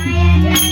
Yeah.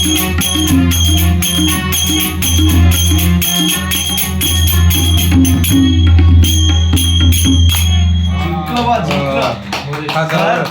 진크라봐 진크 가자